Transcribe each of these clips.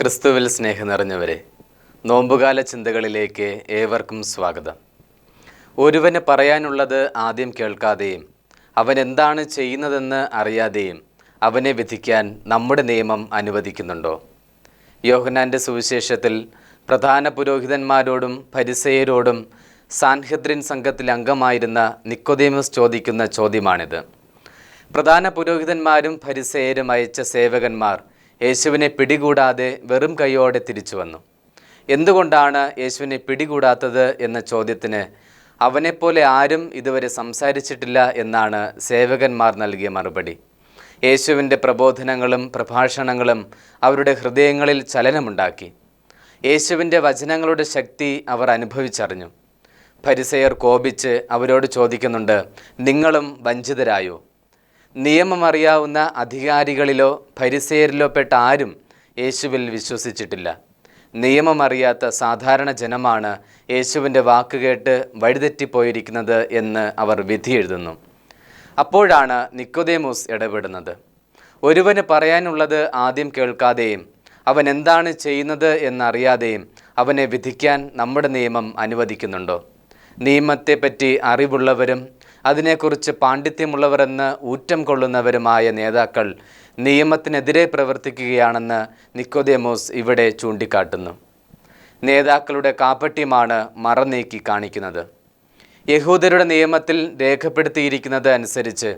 ക്രിസ്തുവിൽ സ്നേഹം നിറഞ്ഞവരെ നോമ്പുകാല ചിന്തകളിലേക്ക് ഏവർക്കും സ്വാഗതം. ഒരുവന് പറയാനുള്ളത് ആദ്യം കേൾക്കാതെയും അവൻ എന്താണ് ചെയ്യുന്നതെന്ന് അറിയാതെയും അവനെ വിധിക്കാൻ നമ്മുടെ നിയമം അനുവദിക്കുന്നുണ്ടോ? യോഹനാന്റെ സുവിശേഷത്തിൽ പ്രധാന പുരോഹിതന്മാരോടും പരിസയരോടും സാൻഹദ്രിൻ സംഘത്തിൽ അംഗമായിരുന്ന നിക്കോദേമസ് ചോദിക്കുന്ന ചോദ്യമാണിത്. പ്രധാന പുരോഹിതന്മാരും പരിസയരും അയച്ച സേവകന്മാർ യേശുവിനെ പിടികൂടാതെ വെറും കൈയോടെ തിരിച്ചു വന്നു. എന്തുകൊണ്ടാണ് യേശുവിനെ പിടികൂടാത്തത് എന്ന ചോദ്യത്തിന് അവനെപ്പോലെ ആരും ഇതുവരെ സംസാരിച്ചിട്ടില്ല എന്നാണ് സേവകന്മാർ നൽകിയ മറുപടി. യേശുവിന്റെ പ്രബോധനങ്ങളും പ്രഭാഷണങ്ങളും അവരുടെ ഹൃദയങ്ങളിൽ ചലനമുണ്ടാക്കി. യേശുവിന്റെ വചനങ്ങളുടെ ശക്തി അവർ അനുഭവിച്ചറിഞ്ഞു. പരിസയർ കോപിച്ച് അവരോട് ചോദിക്കുന്നുണ്ട് നിങ്ങളും വഞ്ചിതരായോ? നിയമമറിയാവുന്ന അധികാരികളിലോ പരിസേരിലോ പെട്ട ആരും യേശുവിൽ വിശ്വസിച്ചിട്ടില്ല. നിയമമറിയാത്ത സാധാരണ ജനമാണ് യേശുവിന്റെ വാക്കുകേട്ട് വഴിതെറ്റിപ്പോയിരിക്കുന്നത് എന്ന് അവർ വിധി എഴുതുന്നു. അപ്പോഴാണ് നിക്കോദേമോസ് ഇടപെടുന്നത്. ഒരുവന് പറയാനുള്ളത് ആദ്യം കേൾക്കാതെയും അവൻ എന്താണ് ചെയ്യുന്നത് എന്നറിയാതെയും അവനെ വിധിക്കാൻ നമ്മുടെ നിയമം അനുവദിക്കുന്നുണ്ടോ? നിയമത്തെപ്പറ്റി അറിവുള്ളവരും അതിനെക്കുറിച്ച് പാണ്ഡിത്യമുള്ളവരെന്ന് ഊറ്റം കൊള്ളുന്നവരുമായ നേതാക്കൾ നിയമത്തിനെതിരെ പ്രവർത്തിക്കുകയാണെന്ന് നിക്കോദേമോസ് ഇവിടെ ചൂണ്ടിക്കാട്ടുന്നു. നേതാക്കളുടെ കാപ്പട്യമാണ് മറനീക്കി കാണിക്കുന്നത്. യഹൂദരുടെ നിയമത്തിൽ രേഖപ്പെടുത്തിയിരിക്കുന്നത് അനുസരിച്ച്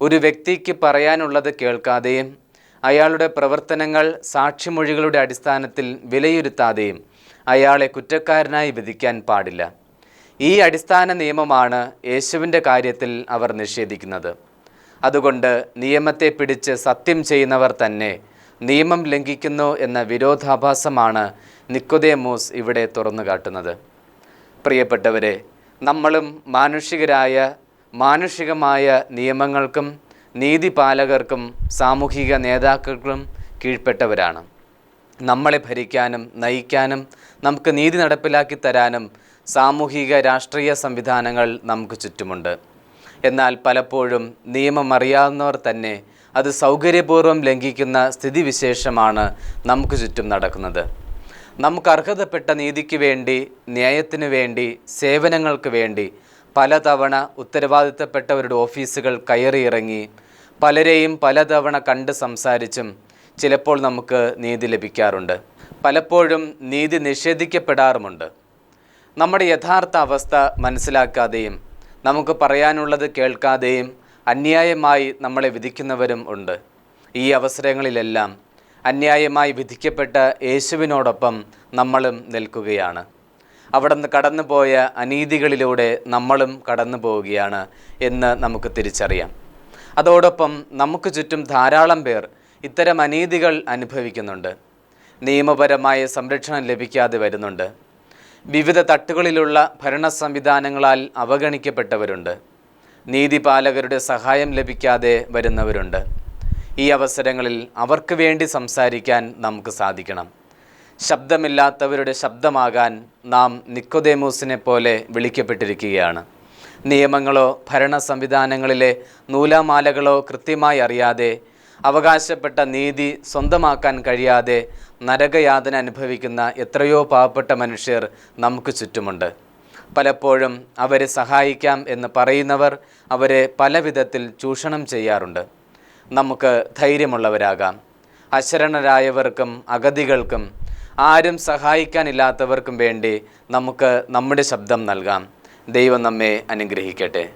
ഒരു വ്യക്തിക്ക് പറയാനുള്ളത് കേൾക്കാതെയും അയാളുടെ പ്രവർത്തനങ്ങൾ സാക്ഷിമൊഴികളുടെ അടിസ്ഥാനത്തിൽ വിലയിരുത്താതെയും അയാളെ കുറ്റക്കാരനായി വിധിക്കാൻ പാടില്ല. ഈ അടിസ്ഥാന നിയമമാണ് യേശുവിന്റെ കാര്യത്തിൽ അവർ നിഷേധിക്കുന്നത്. അതുകൊണ്ട് നിയമത്തെ പിടിച്ച് സത്യം ചെയ്യുന്നവർ തന്നെ നിയമം ലംഘിക്കുന്നു എന്ന വിരോധാഭാസമാണ് നിക്കോദേമോസ് ഇവിടെ തുറന്നു കാട്ടുന്നത്. പ്രിയപ്പെട്ടവരെ നമ്മളും മാനുഷികരായ മാനുഷികമായ നിയമങ്ങൾക്കും നീതിപാലകർക്കും സാമൂഹിക നേതാക്കൾക്കും കീഴ്പ്പെട്ടവരാണ്. നമ്മളെ ഭരിക്കാനും നയിക്കാനും നമുക്ക് നീതി നടപ്പിലാക്കി തരാനും സാമൂഹിക രാഷ്ട്രീയ സംവിധാനങ്ങൾ നമുക്ക് ചുറ്റുമുണ്ട്. എന്നാൽ പലപ്പോഴും നിയമം അറിയാവുന്നവർ തന്നെ അത് സൗകര്യപൂർവം ലംഘിക്കുന്ന സ്ഥിതിവിശേഷമാണ് നമുക്ക് ചുറ്റും നടക്കുന്നത്. നമുക്ക് അർഹതപ്പെട്ട നീതിക്ക് വേണ്ടി ന്യായത്തിന് വേണ്ടി സേവനങ്ങൾക്ക് വേണ്ടി പലതവണ ഉത്തരവാദിത്തപ്പെട്ടവരുടെ ഓഫീസുകൾ കയറിയിറങ്ങി പലരെയും പലതവണ കണ്ട് സംസാരിച്ചും ചിലപ്പോൾ നമുക്ക് നീതി ലഭിക്കാറുണ്ട്. പലപ്പോഴും നീതി നിഷേധിക്കപ്പെടാറുമുണ്ട്. നമ്മുടെ യഥാർത്ഥ അവസ്ഥ മനസ്സിലാക്കാതെയും നമുക്ക് പറയാനുള്ളത് കേൾക്കാതെയും അന്യായമായി നമ്മളെ വിധിക്കുന്നവരും ഉണ്ട്. ഈ അവസരങ്ങളിലെല്ലാം അന്യായമായി വിധിക്കപ്പെട്ട യേശുവിനോടൊപ്പം നമ്മളും നിൽക്കുകയാണ്. അവിടുന്ന് കടന്നുപോയ അനീതികളിലൂടെ നമ്മളും കടന്നു പോവുകയാണ് എന്ന് നമുക്ക് തിരിച്ചറിയാം. അതോടൊപ്പം നമുക്ക് ചുറ്റും ധാരാളം പേർ ഇത്തരം അനീതികൾ അനുഭവിക്കുന്നുണ്ട്. നിയമപരമായ സംരക്ഷണം ലഭിക്കാതെ വരുന്നുണ്ട്. വിവിധ തട്ടുകളിലുള്ള ഭരണ സംവിധാനങ്ങളാൽ അവഗണിക്കപ്പെട്ടവരുണ്ട്. നീതിപാലകരുടെ സഹായം ലഭിക്കാതെ വരുന്നവരുണ്ട്. ഈ അവസരങ്ങളിൽ അവർക്ക് വേണ്ടി സംസാരിക്കാൻ നമുക്ക് സാധിക്കണം. ശബ്ദമില്ലാത്തവരുടെ ശബ്ദമാകാൻ നാം നിക്കോദേമൂസിനെ പോലെ വിളിക്കപ്പെട്ടിരിക്കുകയാണ്. നിയമങ്ങളോ ഭരണ സംവിധാനങ്ങളിലെ നൂലാമാലകളോ കൃത്യമായി അറിയാതെ അവകാശപ്പെട്ട നീതി സ്വന്തമാക്കാൻ കഴിയാതെ നരകയാതന അനുഭവിക്കുന്ന എത്രയോ പാവപ്പെട്ട മനുഷ്യർ നമുക്ക് ചുറ്റുമുണ്ട്. പലപ്പോഴും അവരെ സഹായിക്കാം എന്ന് പറയുന്നവർ അവരെ പല വിധത്തിൽ ചൂഷണം ചെയ്യാറുണ്ട്. നമുക്ക് ധൈര്യമുള്ളവരാകാം. അശരണരായവർക്കും അഗതികൾക്കും ആരും സഹായിക്കാനില്ലാത്തവർക്കും വേണ്ടി നമുക്ക് നമ്മുടെ ശബ്ദം നൽകാം. ദൈവം നമ്മെ അനുഗ്രഹിക്കട്ടെ.